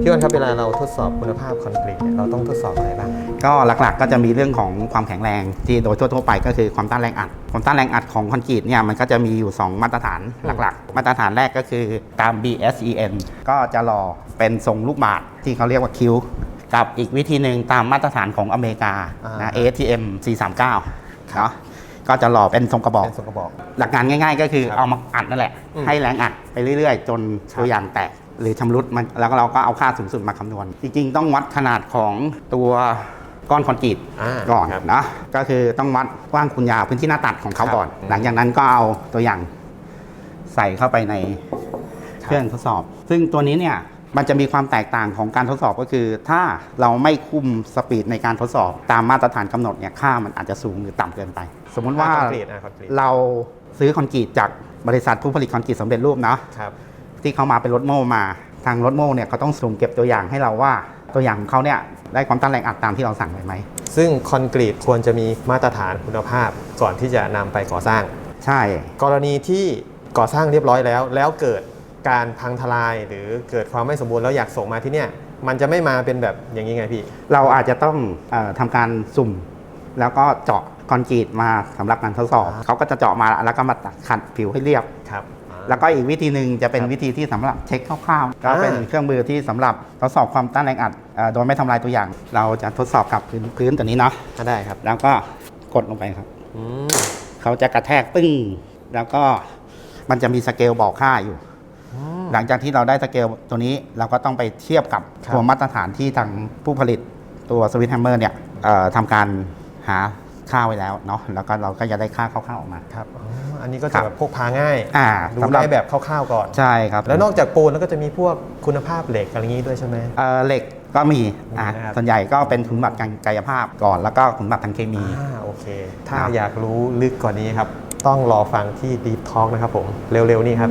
พี่อ้นครับเวลาเราทดสอบคุณภาพคอนกรีตเนี่ยเราต้องทดสอบอะไรบ้าง ก็หลักๆ ก็จะมีเรื่องของความแข็งแรงที่โดยทั่วๆไปก็คือความต้านแรงอัด ความต้านแรงอัดของคอนกรีตเนี่ยมันก็จะมีอยู่ 2 มาตรฐานหลักๆ มาตรฐานแรกก็คือตาม BSEN ก็จะรอเป็นทรงลูกบาศก์ที่เขาเรียกว่าคิ้วกับอีกวิธีหนึ่งตามมาตรฐานของอเมริกาอ่านะ ASTM 439เนาะก็จะรอเป็นทรงกระบอกเป็นทรงกระบอก หลักการง่าย ๆ ก็คือครับเอามาอัดนั่นแหละอืมให้แรงอัดไปเรื่อย ๆ จนตัวอย่างแตกหรือชำรุดมันแล้วก็เราก็เอาค่าสูงสุดมาคำนวณ จริงๆ ต้องวัดขนาดของตัวก้อนคอนกรีตอ่าก่อนครับนะก็คือต้องวัดกว้างคุณยาวพื้นที่หน้าตัดของเขาครับก่อนอืมหลังจากนั้นก็เอาตัวอย่างใส่เข้าไปในเครื่องทดสอบ ซึ่งตัวนี้เนี่ยมันจะมีความแตกต่างของการทดสอบก็คือ ถ้าเราไม่คุมสปีดในการทดสอบ ตามมาตรฐานกำหนดเนี่ยค่ามันอาจจะสูงหรือต่ำเกินไป สมมุติว่าคอนกรีตอะคอนกรีตเราซื้อคอนกรีตจากบริษัทผู้ผลิตคอนกรีตสำเร็จรูปเนาะครับ ที่เขามาเป็นรถโม่มา ทางรถโม่เนี่ยเขาต้องสุ่มเก็บตัวอย่างให้เราว่าตัวอย่างของเขาเนี่ยได้ความต้านแรงอัดตามที่เราสั่งไว้ไหม ซึ่งคอนกรีตควรจะมีมาตรฐานคุณภาพก่อนที่จะนำไปก่อสร้าง ใช่ กรณีที่ก่อสร้างเรียบร้อยแล้ว แล้วเกิดการพังทลายหรือเกิดความไม่สมบูรณ์แล้วอยากส่งมาที่เนี่ยมันจะไม่มาเป็นแบบอย่างนี้ไงพี่ เราอาจจะต้องเออทำการสุ่ม แล้วก็เจาะคอนกรีตมาสำหรับการทดสอบอ่าเขาก็จะเจาะมาแล้วก็มาตัดขัดผิวให้เรียบ ครับ แล้วก็อีกวิธีหนึ่งจะเป็นครับวิธีที่สำหรับเช็คคร่าวๆก็อ่าเป็นเครื่องมือที่สำหรับทดสอบความต้านแรงอัดเอ่อโดยไม่ทำลายตัวอย่าง เราจะทดสอบกับพื้นพื้นตัวนี้เนาะอะได้ครับ แล้วก็กดลงไปครับอืมเขาจะกระแทกปึ้ง แล้วก็มันจะมีสเกลบอกค่าอยู่หลังจากที่เราได้สเกลตัวนี้เราก็ต้องไปเทียบกับครับตัวมาตรฐานที่ทางผู้ผลิตตัวสวิตแฮมเมอร์เนี่ยเอ่อทำการหา ค่าไว้แล้วเนาะแล้วก็เราก็จะได้ค่าคร่าวๆออกมาครับอ๋ออันนี้ก็ครัจะบแบบพกพาง่ายอ่าดูสำหรับได้แบบคร่าวๆก่อนใช่ครับแล้วนอกจากปูนแล้วก็จะมีพวกคุณภาพเหล็กอะไรอย่างนี้ด้วยใช่ไหมเอ่อเหล็กก็มีอะนะครับส่วนใหญ่ก็เป็นคุณสมบัติทางกายภาพก่อน แล้วก็คุณสมบัติทางเคมีอ่าโอเค ถ้าครับอยากรู้ลึกกว่านี้ครับ ต้องรอฟังที่ Deep Talk นะครับผมเร็วๆนี่ครับ